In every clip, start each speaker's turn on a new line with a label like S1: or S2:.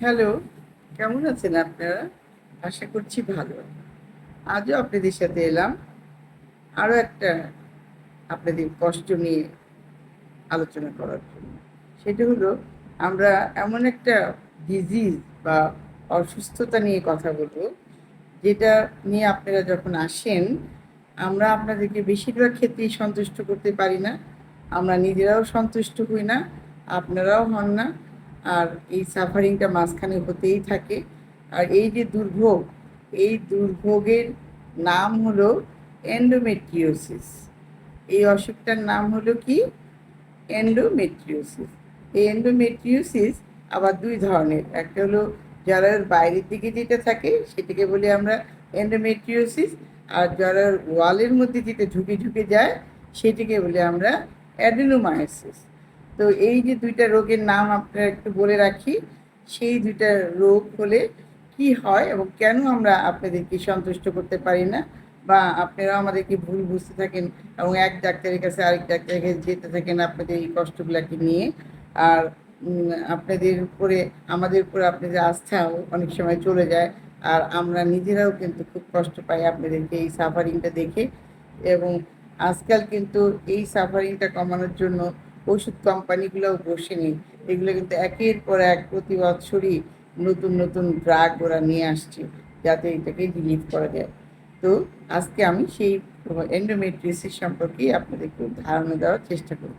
S1: Hello, কেমন আছেন আপনারা? আশা করছি ভালো। আজও আপনাদের সাথে এলাম। আরও একটা আপনাদের কষ্ট নিয়ে আলোচনা করার জন্য। সেটা হলো, আমরা এমন একটা ডিজিজ বা অসুস্থতা নিয়ে কথা বলব, যেটা নিয়ে আপনারা যখন আসেন, আমরা আপনাদেরকে বেশিরভাগ ক্ষেত্রেই সন্তুষ্ট করতে পারি না। আমরা নিজেরাও সন্তুষ্ট হই না, আপনারাও হন না। আর এই সাফারিংটা মাঝখানে হতেই থাকে। আর এই যে দুর্ভোগ, এই দুর্ভোগের নাম হলো এন্ডোমেট্রিওসিস এই অসুখটার নাম হলো কি? এন্ডোমেট্রিওসিস এই এন্ডোমেট্রিওসিস আবার দুই ধরনের। একটা হলো জরায়ুর বাইরের দিকে যেটা থাকে, সেটাকে বলি আমরা এন্ডোমেট্রিওসিস আর জরায়ুর ওয়ালের মধ্যে যেটা ঝুঁকে ঝুঁকে যায়, সেটিকে বলি আমরা অ্যাডেনোমায়োসিস তো এই যে দুইটা রোগের নাম আপনারা একটু বলে রাখি, সেই দুইটা রোগ হলে কি হয় এবং কেন আমরা আপনাদেরকে সন্তুষ্ট করতে পারি না বা আপনারা আমাদেরকে ভুল বুঝতে থাকেন এবং এক ডাক্তারের কাছে আরেক ডাক্তারের কাছে যেতে থাকেন আপনাদের এই কষ্টগুলোকে নিয়ে। আর আপনাদের উপরে, আমাদের উপরে আপনাদের আস্থাও অনেক সময় চলে যায়। আর আমরা নিজেরাও কিন্তু খুব কষ্ট পাই আপনাদেরকে এই সাফারিংটা দেখে। এবং আজকাল কিন্তু এই সাফারিংটা কমানোর জন্য ওষুধ কোম্পানিগুলোও বসে নেই এগুলো কিন্তু একের পর এক প্রতি বছরই নতুন নতুন ড্রাগ ওরা নিয়ে আসছে, যাতে এটাকে রিলিভ করা যায়। তো আজকে আমি সেই এন্ডোমেট্রিসিস সম্পর্কে আপনাদেরকে ধারণা দেওয়ার চেষ্টা করব।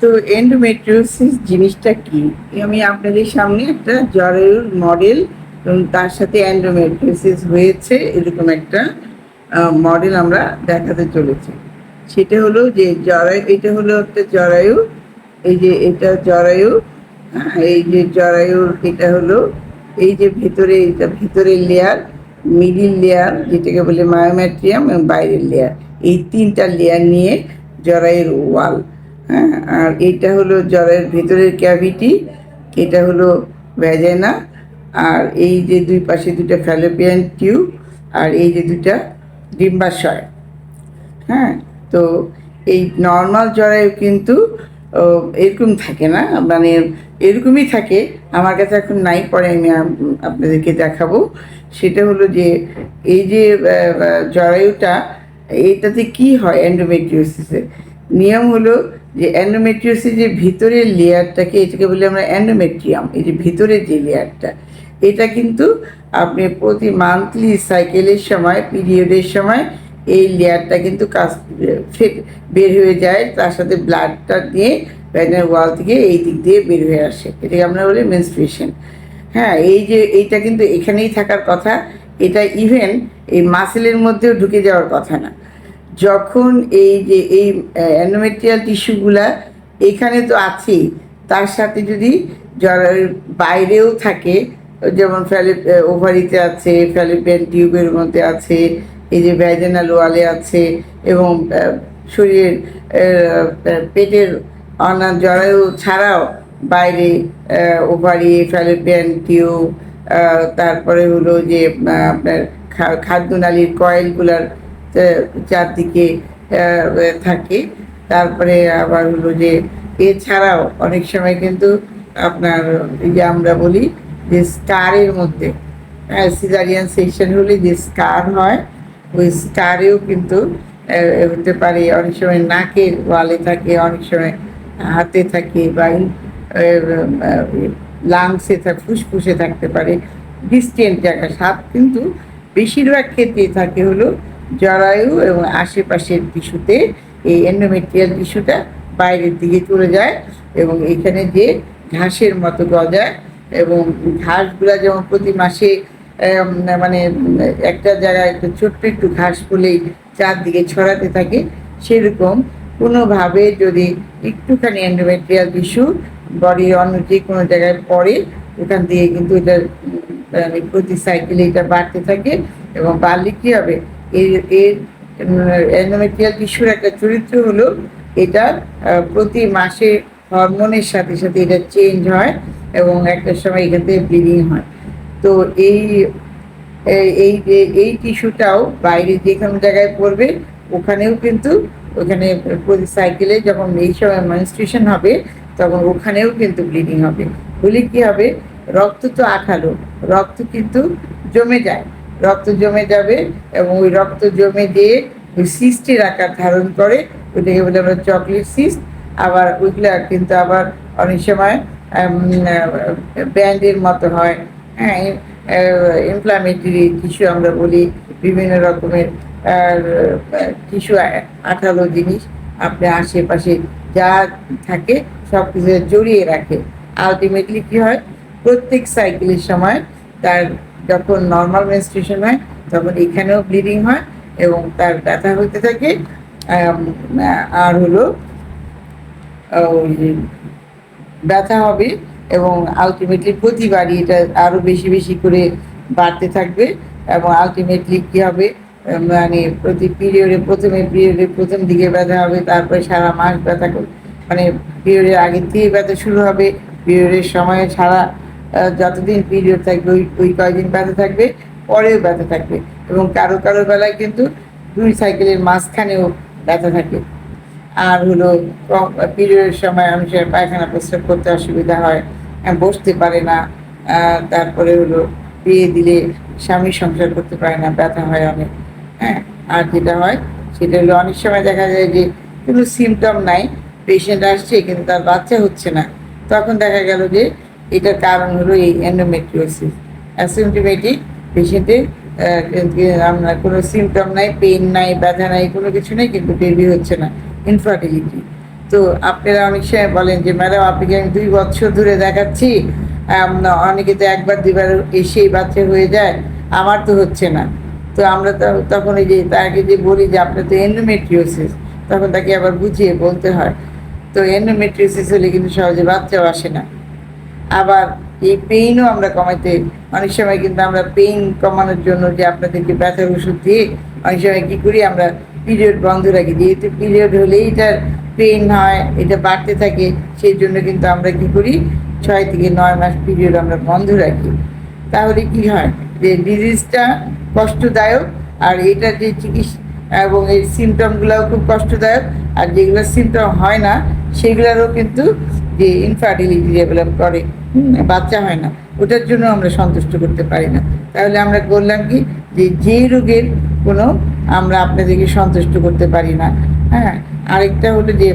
S1: তো এন্ডোমেট্রিওসিস জিনিসটা কি? আমি আপনাদের সামনে একটা জরায়ুর মডেল এবং তার সাথে এন্ডোমেট্রিওসিস হয়েছে, এরকম একটা মডেল আমরা দেখাতে চলেছি। সেটা হলো যে জরায়ু, এটা হলো একটা জরায়ু, এই যে এটা জরায়ু এই যে জরায়ুর এটা হলো, এই যে ভেতরে, এটা ভেতরের লেয়ার মিডিল লেয়ার যেটাকে বলে মায়োমেট্রিয়াম এবং বাইরের লেয়ার এই তিনটা লেয়ার নিয়ে জরায়ুর ওয়াল হ্যাঁ আর এটা হলো জরায়ুর ভেতরের ক্যাভিটি এটা হলো ভ্যাজেনা আর এই যে দুই পাশে দুটো ফ্যালোপিয়ান টিউব আর এই যে দুটা ডিম্বাশয় হ্যাঁ তো এই নর্মাল জরায়ু কিন্তু এরকম থাকে না। মানে এরকমই থাকে। আমার কাছে এখন নাই, পরে আমি আপনাদেরকে দেখাবো। সেটা হলো যে, এই যে জরায়ুটা এইটাতে কি হয় অ্যান্ডোমেট্রিওসিসে নিয়ম হলো যে অ্যান্ডোমেট্রিওসিস যে ভিতরের লেয়ারটাকে, এটাকে বলি আমরা অ্যান্ডোমেট্রিয়াম এই যে ভিতরের যে লেয়ারটা, এটা কিন্তু আপনি প্রতি মান্থলি সাইকেলের সময় পিরিয়ডের সময় এই লেয়ারটা কিন্তু কাজ, ফেট- বের হয়ে যায়, তার সাথে ব্লাডটা দিয়ে ভ্যাগনাল ওয়াল থেকে এই দিক দিয়ে বের হয়ে আসে। এটাকে আমরা বলি মেনস্ট্রুয়েশন হ্যাঁ এই যে, এইটা কিন্তু এখানেই থাকার কথা। এটা ইভেন এই মাসেলের মধ্যেও ঢুকে যাওয়ার কথা না। যখন এই যে, এই অ্যানোমেট্রিয়াল টিস্যুগুলা এখানে তো আছেই, তার সাথে যদি জরায়ুর বাইরেও থাকে, যেমন ফ্যালি ওভারিতে আছে ফ্যালিপিয়ান টিউবের মধ্যে আছে এই যে ভ্যাজেনাল ওয়ালে আছে এবং শরীরের পেটের অনা জরায়ু ছাড়াও বাইরে ওভারি, ফ্যালিপিয়ান টিউব তারপরে হলো যে আপনার খাদ্যনালীর কয়েলগুলার চারদিকে থাকে। তারপরে আবার হলো যে, এছাড়াও অনেক সময় কিন্তু আপনার যে আমরা বলি যে, স্কারের মধ্যে সিজারিয়ান সেকশন হলে যে স্কার হয় ওই স্কারেও কিন্তু হতে পারে অনেক সময় নাকের ওয়ালে থাকে, অনেক সময় হাতে থাকে বা লাংসে থাকে ফুসফুসে থাকতে পারে ডিস্টেন্ট জায়গা, সাপ কিন্তু বেশিরভাগ ক্ষেত্রে থাকে হলো জরায়ু এবং আশেপাশের টিস্যুতে এই এন্ডোমেট্রিয়াল টিস্যুটা বাইরের দিকে চলে যায় এবং এখানে যে ঘাসের মতো গজায় এবং ঘাসগুলা যেমন প্রতি মাসে মানে একটা জায়গায় একটু ছোট্ট একটু ঘাস ফুলেই চারদিকে ছড়াতে থাকে, সেরকম। কোনোভাবে যদি একটুখানি এন্ডোমেট্রিয়াল টিস্যু বডির অন্য যে কোনো জায়গায় পড়ে, ওখান দিয়ে কিন্তু এটা মানে প্রতি সাইকেলে এটা বাড়তে থাকে এবং বাড়লে কী হবে? এর এর এন্ডোমেট্রিয়াল টিস্যুর একটা চরিত্র হলো, এটা প্রতি মাসে হরমোনের সাথে সাথে এটা চেঞ্জ হয় এবং একটা সময় এখান থেকে ব্লিডিং হয়। তো এই, এই- এই টিস্যুটাও বাইরে যে কোনো জায়গায় পড়বে, ওখানেও কিন্তু ওখানে সাইকেলে যখন এই সময় মেনস্ট্রুয়েশন হবে, তখন ওখানেও কিন্তু ব্লিডিং হবে। হলে কি হবে? রক্ত তো আঠালো, রক্ত কিন্তু জমে যায়। রক্ত জমে যাবে এবং ওই রক্ত জমে দিয়ে ওই সিস্টের আকার ধারণ করে, ওইটাকে বলে আমরা চকলেট সিস্ট আবার ওইগুলা কিন্তু আবার অনেক সময় ব্যান্ডের মতো হয়। হ্যাঁ ইনফ্লামেটরি টিস্যু আমরা বলি, বিভিন্ন রকমের টিস্যু আঠালো জিনিস আপনার আশেপাশে যা থাকে সব কিছু জড়িয়ে রাখে। আলটিমেটলি কি হয়? প্রত্যেক সাইকেলের সময় তার যখন নর্মাল মেনস্ট্রেশন হয়, তখন এখানেও ব্লিডিং হয় এবং তার ব্যথা হতে থাকে। আর হলো ব্যথা হবে এবং আলটিমেটলি প্রতিবারই এটা আরও বেশি বেশি করে বাড়তে থাকবে এবং আলটিমেটলি কি হবে মানে প্রতি পিরিয়ডে প্রথমে পিরিয়ডে প্রথম দিকে ব্যথা হবে, তারপরে সারা মাস ব্যথা মানে পিরিয়ডের আগের থেকে ব্যথা শুরু হবে পিরিয়ডের সময়ে সারা যতদিন পিরিয়ড থাকবে, ওই ওই কয়দিন ব্যথা থাকবে, পরেও ব্যথা থাকবে এবং কারও কারও বেলায় কিন্তু দুই সাইকেলের মাঝখানেও ব্যথা থাকে। আর হলো পিরিয়ডের সময় মানুষের পায়খানা প্রস্রাব করতে অসুবিধা হয় বসতে পারে না তারপরে হলো বিয়ে দিলে স্বামী সংসার করতে পারে না, ব্যথা হয় অনেক হ্যাঁ আর যেটা হয় সেটা হলো অনেক সময় দেখা যায় যে কোনো সিমটম নাই পেশেন্ট আসছে কিন্তু তার বাচ্চা হচ্ছে না, তখন দেখা গেল যে এটার কারণ হলো এই এন্ডোমেট্রিওসিস অ্যাসিমটোমেটিক পেশেন্টের আপনার কোনো সিমটম নাই পেন নাই, ব্যথা নাই, কোনো কিছু নেই, কিন্তু বেবি হচ্ছে না ইনফার্টিলিটি তো আপনারা অনেক সময় বলেন যে, ম্যাডাম আপনাকে আমি দুই বছর ধরে দেখাচ্ছি? অনেকে তো একবার দুবার এসেই বাচ্চা হয়ে যায়। আমার তো হচ্ছে না। তো আমরা তখন এই যে, তাকে যে বলি যে, আপনার তো এন্ডোমেট্রিওসিস তখন তাকে আবার বুঝিয়ে বলতে হয়। তো এন্ডোমেট্রিওসিস হলে কিন্তু সহজে বাচ্চাও আসে না। আবার এই পেইনও আমরা কমাইতে, অনেক সময় কিন্তু আমরা পেইন কমানোর জন্য যে, আপনাদেরকে ব্যথার ওষুধ দিয়ে, অনেক সময় কী করি, আমরা পিরিয়ড বন্ধ রাখি। যেহেতু পিরিয়ড হলেই এটার পেইন হয়, এটা বাড়তে থাকে, সেই জন্য কিন্তু আমরা কি করি, ছয় থেকে নয় মাস পিরিয়ড আমরা বন্ধ রাখি। তাহলে কি হয়? যে ডিজিজটা কষ্টদায়ক, আর এটা যে চিকিৎসা এবং এই সিমটমগুলোও খুব কষ্টদায়ক, আর যেগুলো সিমটম হয় না, সেগুলোরও কিন্তু যে ইনফার্টিলিটি ডেভেলপ করে বাচ্চা হয় না, ওটার জন্য আমরা সন্তুষ্ট করতে পারি না। তাহলে আমরা বললাম কি? যে যে রোগের কোনো আমরা আপনাদেরকে সন্তুষ্ট করতে পারি না হ্যাঁ? আরেকটা হলো যে,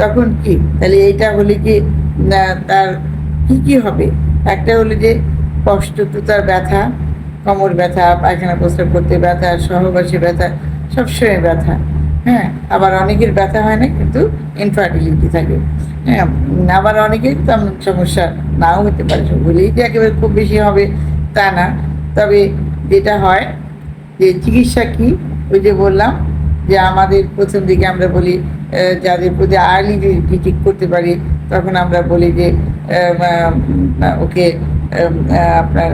S1: তখন কি? তাহলে এইটা হলে কি তার কি কি হবে? একটা হলো যে কষ্ট তো তার ব্যথা, কোমর ব্যথা, পায়খানা প্রস্রাব করতে ব্যথা, সহবাসী ব্যথা সবসময় ব্যথা। হ্যাঁ আবার অনেকের ব্যথা হয় না, কিন্তু ইনফার্টিলিটি থাকে। হ্যাঁ আবার অনেকের তেমন সমস্যা নাও হতে পারে। বলেই যে একেবারে খুব বেশি হবে তা না। তবে যেটা হয় যে, চিকিৎসা কি? ওই যে বললাম যে আমাদের প্রথম দিকে আমরা বলি যাদের প্রতি আর্লি ডিটেক্ট করতে পারি, তখন আমরা বলি যে ওকে আপনার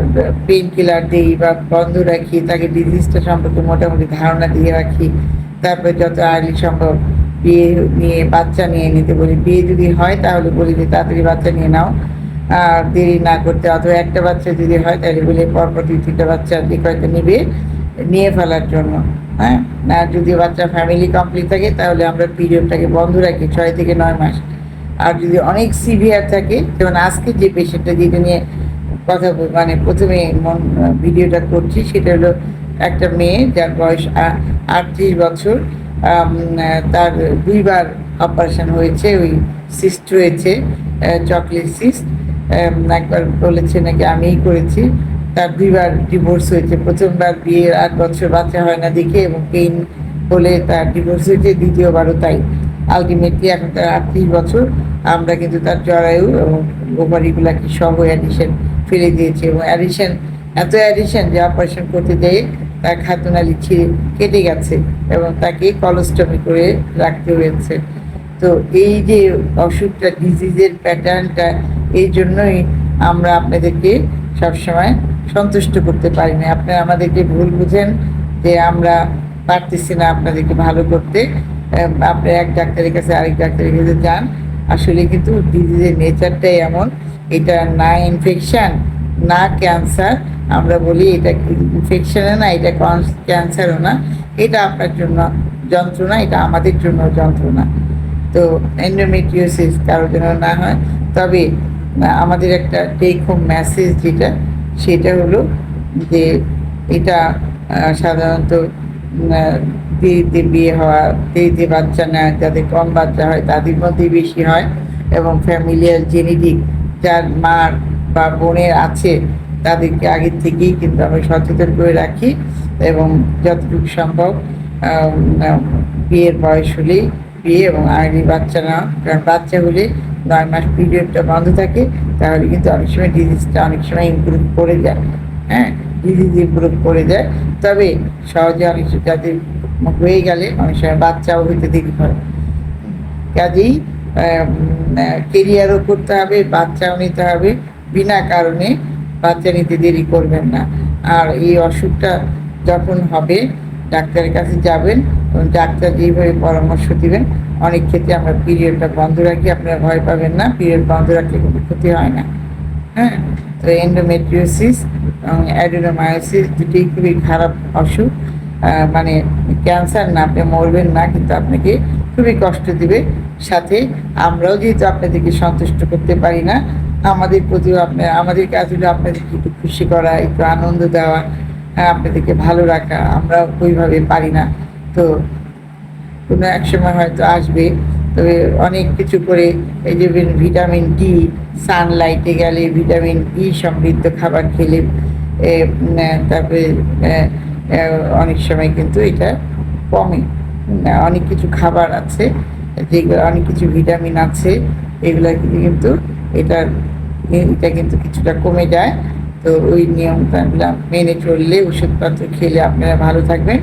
S1: পেন কিলার দিই বা বন্ধ রাখি, তাকে ডিজিজটা সম্পর্কে মোটামুটি ধারণা দিয়ে রাখি। তারপরে যত আর্লি সম্ভব বিয়ে নিয়ে, বাচ্চা নিয়ে নিতে বলি। বিয়ে যদি হয় তাহলে বলি যে, তাড়াতাড়ি বাচ্চা নিয়ে নাও। আর দেরি না করতে, অথবা একটা বাচ্চা যদি হয় তাহলে বলি পরপর দুই তিনটা বাচ্চা যে কয়টা নিবে, নিয়ে ফেলার জন্য। হ্যাঁ? যদি বাচ্চা ফ্যামিলি কমপ্লিট থাকে, তাহলে আমরা পিরিয়ডটাকে বন্ধ রাখি, ছয় থেকে নয় মাস। আর যদি অনেক সিভিয়ার থাকে, যেমন আজকে যে পেশেন্টটা যেটা নিয়ে কথা মানে প্রথমে ভিডিওটা করছি, সেটা হলো একটা মেয়ে, যার বয়স আটত্রিশ বছর। তার দুইবার অপারেশন হয়েছে, ওই সিস্ট হয়েছে চকলেট সিস্ট একবার বলেছে নাকি, আমিই করেছি। তার দুইবার ডিভোর্স হয়েছে। প্রথমবার বিয়ের আট বছর বাচ্চা হয় না দেখে এবং পেইন বলে তার ডিভোর্স হয়েছে, দ্বিতীয়বারও তাই। আলটিমেটলি এখন তার আটত্রিশ বছর। আমরা কিন্তু তার জরায়ু এবং ওভারিগুলাকে সহ অ্যাডিশন ফেলে দিয়েছি এবং অ্যাডিশন এত অ্যাডিশন যে অপারেশন করতে যেয়ে তার খাদ্যনালী ছিঁড়ে কেটে গেছে এবং তাকে কলস্টমি করে রাখতে হয়েছে। তো এই যে অসুখটা ডিজিজের প্যাটার্নটা এই জন্যই আমরা আপনাদেরকে সবসময় সন্তুষ্ট করতে পারি না আপনারা আমাদেরকে ভুল বুঝেন যে আমরা পারতেছি না আপনাদেরকে ভালো করতে। আপনি এক ডাক্তারের কাছে আরেক ডাক্তারের কাছে যান। আসলে কিন্তু ডিজিজের নেচারটাই এমন। এটা না ইনফেকশান না ক্যান্সার আমরা বলি এটা ইনফেকশনও না, এটা ক্যান্সারও না। এটা আপনার জন্য যন্ত্রণা, এটা আমাদের জন্য যন্ত্রণা। তো এন্ডোমেট্রিওসিস কারোর জন্য না হয়। তবে, আমাদের একটা টেক হোম মেসেজ যেটা সেটা হলো যে এটা সাধারণত দেরিতে বিয়ে হওয়া দেরিতে বাচ্চা নেয় যাদের কম বাচ্চা হয় তাদের মধ্যেই বেশি হয় এবং ফ্যামিলিয়াল জেনেটিক যার মার বা বোনের আছে তাদেরকে আগের থেকেই কিন্তু আমরা সচেতন করে রাখি এবং যতটুকু সম্ভব বিয়ের বয়স হলেই বিয়ে এবং আগে বাচ্চা না, কারণ বাচ্চা হলে নয় মাস পিরিয়ডটা বন্ধ থাকে, তাহলে কিন্তু অনেক সময় ডিজিজটা অনেক সময় ইমপ্রুভ করে যায়। হ্যাঁ ডিজিজ ইমপ্রুভ করে যায়। তবে সহজে অনেক যাদের হয়ে গেলে অনেক সময় বাচ্চাও হইতে দেরি হয়। কাজেই কেরিয়ারও করতে হবে, বাচ্চাও নিতে হবে। বিনা কারণে বাচ্চা নিতে দেরি করবেন না। আর এই অসুখটা যখন হবে, ডাক্তারের কাছে যাবেন এবং ডাক্তার যেভাবে পরামর্শ দিবেন অনেক ক্ষেত্রে আমরা পিরিয়ডটা বন্ধ রাখি আপনারা ভয় পাবেন না পিরিয়ড বন্ধ রাখলে কোনো ক্ষতি হয় না। হ্যাঁ? তো এন্ডোমেট্রিওসিস এবং অ্যাডেনোমায়োসিস দুটি খুবই খারাপ অসুখ। মানে ক্যান্সার না আপনি মরবেন না কিন্তু আপনাকে খুবই কষ্ট দিবে। সাথে আমরাও যেহেতু আপনাদেরকে সন্তুষ্ট করতে পারি না আমাদের প্রতিও আপনার আমাদের কাজ হলো আপনাদেরকে একটু খুশি করা একটু আনন্দ দেওয়া হ্যাঁ, আপনাদেরকে ভালো রাখা আমরা ওইভাবে পারি না। তো কোনো এক সময় হয়তো আসবে, তবে অনেক কিছু করে এই যে ভিটামিন ডি সানলাইটে গেলে ভিটামিন ই সমৃদ্ধ খাবার খেলে তারপরে অনেক সময় কিন্তু এটা কমে। অনেক কিছু খাবার আছে, যেগুলো অনেক কিছু ভিটামিন আছে, এগুলা কিন্তু এটা এটা কিন্তু কিছুটা কমে যায়। তো ওই নিয়মটা মেনে চললে ওষুধপত্র খেলে আপনারা ভালো থাকবেন।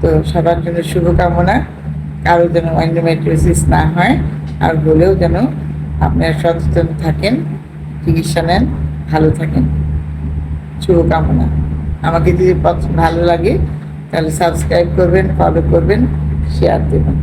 S1: তো সবার জন্য শুভকামনা। কারও যেন এন্ডোমেট্রিওসিস না হয়, আর বলেও যেন আপনারা সচেতন থাকেন, চিকিৎসা নেন, ভালো থাকেন। শুভকামনা। আমাকে যদি ভালো লাগে, তাহলে সাবস্ক্রাইব করবেন ফলো করবেন শেয়ার দেবেন।